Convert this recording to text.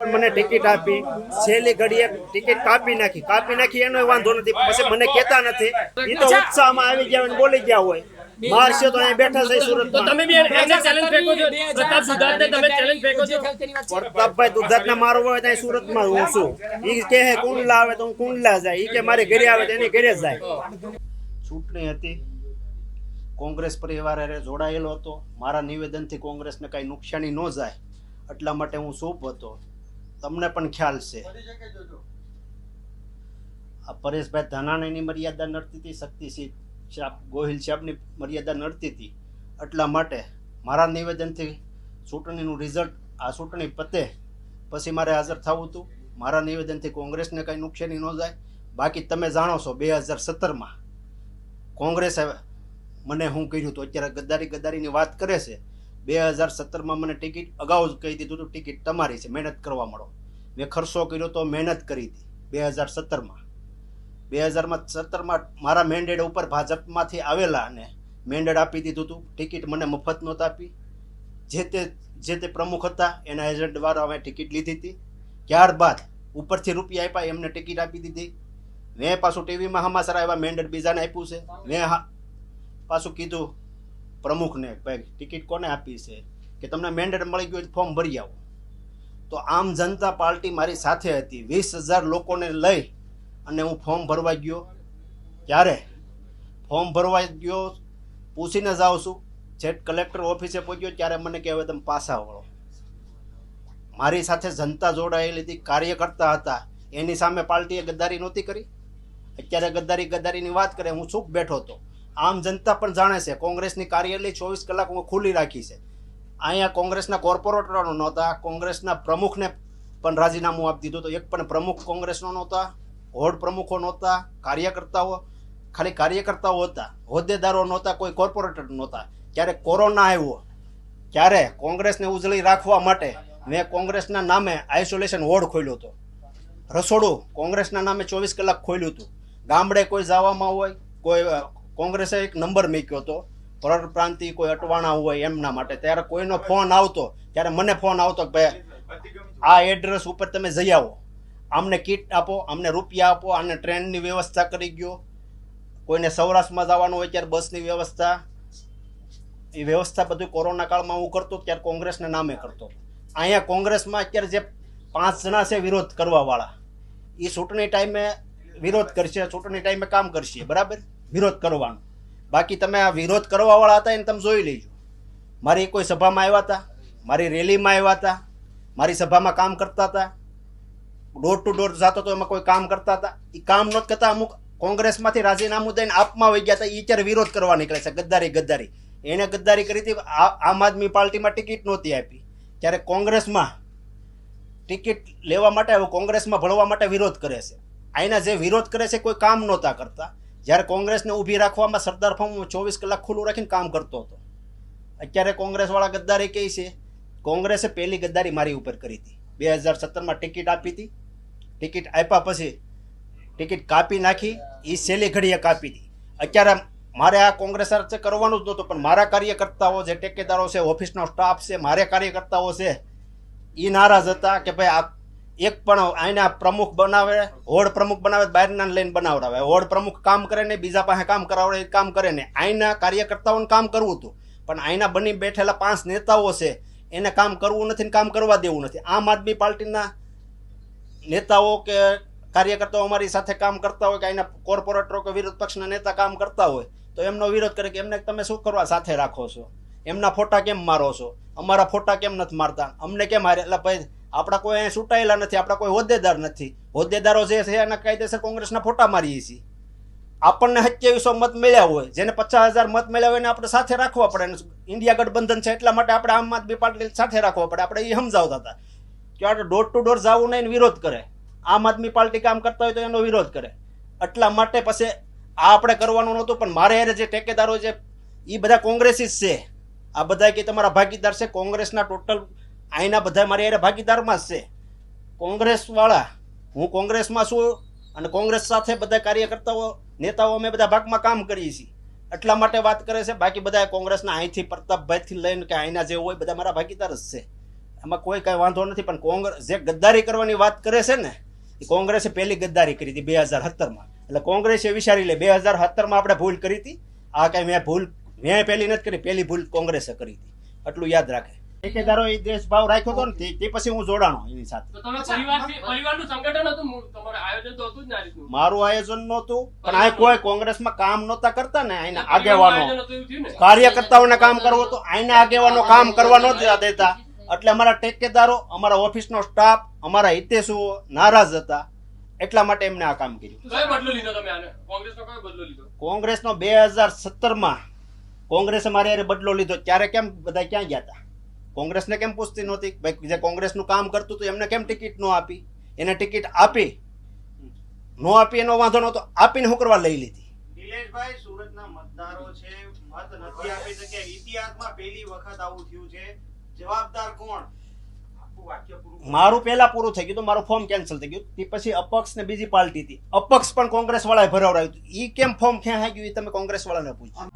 પણ મને ટિકિટ આપી. છેલ્લી ઘડીએ ટિકિટ કાપી નાખી. કાપી નાખી એનો વાંધો નથી. પછી મને કહેતા નથી. એ તો ઉત્સાહમાં આવી ગયા હોય બોલી ગયા હોય. મારશે તો અહીંયા બેઠા છે તો તમે બી ચેલેન્જ ફેંકો છો. પ્રતાપ સુધારને તમે ચેલેન્જ ફેંકો છો. પ્રતાપભાઈ દુધાતને મારવો હોય ત્યાં સુરતમાં હું છું. ઈ કહે કુંડલા આવે તો હું કુંડલા જાય. ઈ કે મારે ઘરે આવે તો એની ઘરે જાય. ચૂંટણી હતી. કોંગ્રેસ પરિવાર જોડાયેલો હતો. મારા નિવેદનથી કોંગ્રેસને કાંઈ નુકસાની ન જાય. એટલા માટે હું શુભ હતો. તમને પણ ખ્યાલ છે. આ પરેશભાઈ ધાનાણીની મર્યાદા નડતી હતી શક્તિસિંહ સાહેબ ગોહિલ સાહેબની મર્યાદા નડતી હતી. એટલા માટે મારા નિવેદનથી ચૂંટણીનું રિઝલ્ટ આ ચૂંટણી પતે પછી મારે હાજર થવું હતું. મારા નિવેદનથી કોંગ્રેસને કંઈ નુકસાની ન જાય. બાકી તમે જાણો છો બે હજાર સત્તરમાં કોંગ્રેસે મને હું કર્યું હતું અત્યારે ગદ્દારી ગદ્દારીની વાત કરે છે. બે હજાર સત્તરમાં મને ટિકિટ અગાઉ જ કહી દીધું હતું, ટિકિટ તમારી છે, મહેનત કરવા મળો. મેં ખર્ચો કર્યો તો મહેનત કરી હતી, બે હજાર સત્તરમાં બે હજારમાં સત્તરમાં મારા મેન્ડેડ ઉપર ભાજપમાંથી આવેલા અને મેન્ડેડ આપી દીધું હતું. ટિકિટ મને મફત નહોતા આપી. જે તે જે તે પ્રમુખ હતા, એના એજન્ટ દ્વારા અમે ટિકિટ લીધી હતી. ત્યારબાદ ઉપરથી રૂપિયા આપ્યા, એમને ટિકિટ આપી દીધી. મેં પાછું ટીવીમાં હમાસર આવ્યા મેન્ડેડ બીજાને આપ્યું છે. મેં પાછું કીધું પ્રમુખને ભાઈ, ટિકિટ કોને આપી છે? કે તમને મેન્ડેટ મળી ગયું ફોર્મ ભરી આવો. તો આમ જનતા પાર્ટી મારી સાથે હતી. વીસ હજાર લોકોને લઈ અને હું ફોર્મ ભરવા ગયો. ત્યારે ફોર્મ ભરવા ગયો, પૂછીને જાઉં છું. જેટ કલેક્ટર ઓફિસે પહોંચ્યો ત્યારે મને કહેવાય તમે પાછા વળો. મારી સાથે જનતા જોડાયેલી હતી, કાર્યકર્તા હતા. એની સામે પાર્ટીએ ગદ્દારી નહોતી કરી. અત્યારે ગદ્દારી ગદ્દારીની વાત કરે, હું ચૂપ બેઠો હતો. આમ જનતા પણ જાણે છે, કોંગ્રેસની કાર્યાલય ચોવીસ કલાક હું ખુલ્લી રાખી છે. અહીંયા કોંગ્રેસના કોર્પોરેટરો નહોતા, કોંગ્રેસના પ્રમુખને પણ રાજીનામું આપી દીધું તો એક પણ પ્રમુખ કોંગ્રેસનો નહોતા, હોડ પ્રમુખો નહોતા, કાર્યકર્તાઓ, ખાલી કાર્યકર્તાઓ હતા. હોદ્દેદારો નહોતા, કોઈ કોર્પોરેટર નહોતા. ત્યારે કોરોના આવ્યો ત્યારે કોંગ્રેસને ઉજળી રાખવા માટે મેં કોંગ્રેસના નામે આઇસોલેશન વોર્ડ ખોલ્યો હતો. રસોડું કોંગ્રેસના નામે ચોવીસ કલાક ખોલ્યું હતું. ગામડે કોઈ જવામાં હોય, કોઈ કોંગ્રેસે એક નંબર મૂક્યો હતો. પરપ્રાંતિ કોઈ અટવાણા હોય એમના માટે. ત્યારે કોઈનો ફોન આવતો, ત્યારે મને ફોન આવતો કે ભાઈ, આ એડ્રેસ ઉપર તમે જઈ આવો. આમને કીટ આપો અમને રૂપિયા આપો, આને ટ્રેનની વ્યવસ્થા કરી ગયો. કોઈને સૌરાષ્ટ્રમાં જવાનું હોય ત્યારે બસની વ્યવસ્થા. એ વ્યવસ્થા બધું કોરોના કાળમાં હું કરતો, ત્યારે કોંગ્રેસના નામે કરતો. અહીંયા કોંગ્રેસમાં અત્યારે જે પાંચ જણા છે વિરોધ કરવાવાળા, એ ચૂંટણી ટાઈમે વિરોધ કરશે, ચૂંટણી ટાઈમે કામ કરશે. બરાબર? વિરોધ કરવાનો. બાકી તમે આ વિરોધ કરવાવાળા હતા એને તમે જોઈ લેજો. મારી કોઈ સભામાં આવ્યા હતા? મારી રેલીમાં આવ્યા હતા? મારી સભામાં કામ કરતા હતા? ડોર ટુ ડોર જતો હતો એમાં કોઈ કામ કરતા હતા? એ કામ ન કરતા અમુક કોંગ્રેસમાંથી રાજીનામું દઈને આપમાં વહી ગયા હતા એ અત્યારે વિરોધ કરવા નીકળે છે, ગદ્દારી ગદ્દારી. એણે ગદ્દારી કરી હતી આમ આદમી પાર્ટીમાં ટિકિટ નહોતી આપી. ત્યારે કોંગ્રેસમાં ટિકિટ લેવા માટે કોંગ્રેસમાં ભળવા માટે વિરોધ કરે છે. અહીંના જે વિરોધ કરે છે, કોઈ કામ નહોતા કરતા. જ્યારે કોંગ્રેસને ઊભી રાખવામાં સરદાર ફોર્મ ચોવીસ કલાક ખુલ્લું રાખીને કામ કરતો હતો. અત્યારે કોંગ્રેસવાળા ગદ્દારી કહે છે, કોંગ્રેસે પહેલી ગદ્દારી મારી ઉપર કરી હતી. બે હજાર સત્તરમાં ટિકિટ આપી હતી. ટિકિટ આપ્યા પછી ટિકિટ કાપી નાખી એ સેલી ઘડીએ કાપી હતી. અત્યારે મારે આ કોંગ્રેસ કરવાનું જ નહોતું, પણ મારા કાર્યકર્તાઓ જે ટેકેદારો છે, ઓફિસનો સ્ટાફ છે, મારે કાર્યકર્તાઓ છે એ નારાજ હતા કે ભાઈ આ એક પણ આના પ્રમુખ બનાવે, હોડ પ્રમુખ બનાવે, બહારના લઈને બનાવડાવે. હોડ પ્રમુખ કામ કરે ને, બીજા પાસે કામ કરાવડે કામ કરે ને. આઈના કાર્યકર્તાઓને કામ કરવું હતું. પણ આઈના બની બેઠેલા પાંચ નેતાઓ છે, એને કામ કરવું નથી ને કામ કરવા દેવું નથી. આમ આદમી પાર્ટીના નેતાઓ કે કાર્યકર્તાઓ અમારી સાથે કામ કરતા હોય કે અહીંના કોર્પોરેટરો કે વિરોધ પક્ષના નેતા કામ કરતા હોય, તો એમનો વિરોધ કરે કે એમને તમે શું કરવા સાથે રાખો છો? એમના ફોટા કેમ મારો છો? અમારા ફોટા કેમ નથી મારતા? અમને કેમ મારે એટલે ભાઈ આપણા કોઈ અહીંયા ચૂંટાયેલા નથી, આપણા કોઈ હોદ્દેદાર નથી. હોદ્દેદારો જે છે એના કાયદેસર કોંગ્રેસના ફોટા મારીએ છીએ. આપણને સત્યાવીસો મત મળ્યા હોય, જેને પચાસ હજાર મત મળ્યા હોય એને આપણે સાથે રાખવા પડે. ઇન્ડિયા ગઠબંધન છે એટલા માટે આપણે આમ આદમી પાર્ટી સાથે રાખવા પડે. આપણે એ સમજાવતા હતા કે આપણે ડોર ટુ ડોર જવું નહીં વિરોધ કરે. આમ આદમી પાર્ટી કામ કરતા હોય તો એનો વિરોધ કરે. એટલા માટે પછી આ આપણે કરવાનું નહોતું, પણ મારે હારે જે ટેકેદારો છે એ બધા કોંગ્રેસી છે. આ બધા કે તમારા ભાગીદાર છે, કોંગ્રેસના ટોટલ અહીંના બધા મારી હારે ભાગીદારમાં જ છે કોંગ્રેસવાળા હું કોંગ્રેસમાં છું અને કોંગ્રેસ સાથે બધા કાર્યકર્તાઓ, નેતાઓ અમે બધા ભાગમાં કામ કરીએ છીએ. એટલા માટે વાત કરે છે, બાકી બધા કોંગ્રેસના અહીંથી પ્રતાપભાઈથી લઈને કે અહીંના જે હોય બધા મારા ભાગીદાર જ છે. એમાં કોઈ કાંઈ વાંધો નથી, પણ કોંગ્રેસ જે ગદ્દારી કરવાની વાત કરે છે ને, એ કોંગ્રેસે પહેલી ગદ્દારી કરી હતી બે હજાર સત્તરમાં એટલે કોંગ્રેસે વિચારી લે બે હજાર સત્તરમાં આપણે ભૂલ કરી હતી. આ કાંઈ મેં ભૂલ, મેં પહેલી નથી કરી, પહેલી ભૂલ કોંગ્રેસે કરી હતી. એટલું યાદ રાખે. ઠેકેદારો એ દેશ ભાવ રાખ્યો હતો ને તે- પછી હું જોડાણો એની સાથે. તો તમે પરિવારથી પરિવારનું સંગઠન હતું તમારું આયોજન તો હતું જ ને રીતનું. મારું આયોજન નહોતું પણ આ કોઈ કોંગ્રેસમાં કામ નહોતા કરતા ને અહીંના આગેવાનો. આયોજન હતું એવું થયું ને? કાર્યકર્તાઓને કામ કરવું હતું અહીંના આગેવાનો કામ કરવા નહોતા દેતા એટલે અમારા ટેકેદારો અમારા ઓફિસનો સ્ટાફ અમારા હિતેશુઓ નારાજ હતા. એટલા માટે એમને આ કામ કર્યું. કયો બદલો લીધો તમે આને? કોંગ્રેસનો કયો બદલો લીધો? કોંગ્રેસનો બે હજાર સત્તરમાં કોંગ્રેસે મારે બદલો લીધો. ત્યારે કેમ બધા ક્યાં ગયા હતા? કોંગ્રેસને કેમ પૂછતી નહોતી? ભાઈ જે કોંગ્રેસનું કામ કરતું હતું એમને કેમ ટિકિટ ન આપી? એને ટિકિટ આપી. નો આપી એનો વાંધો નહોતો. આપીને હું કરવા લઈ લીધી. નિલેશભાઈ સુરતના મતદારો છે મત નથી આપી શક્યા. ઇતિહાસમાં પહેલી વખત આવું થયું છે. જવાબદાર કોણ? મારું પહેલા પૂરું થઈ ગયું મારું ફોર્મ કેન્સલ થઈ ગયું તે પછી અપક્ષ ને બીજી પાર્ટી હતી. અપક્ષ પણ કોંગ્રેસ વાળાએ ભરાવડાવ્યું હતું. ઈ કેમ ફોર્મ ખેંચાઈ ગયું એ તમે કોંગ્રેસ વાળાને પૂછો.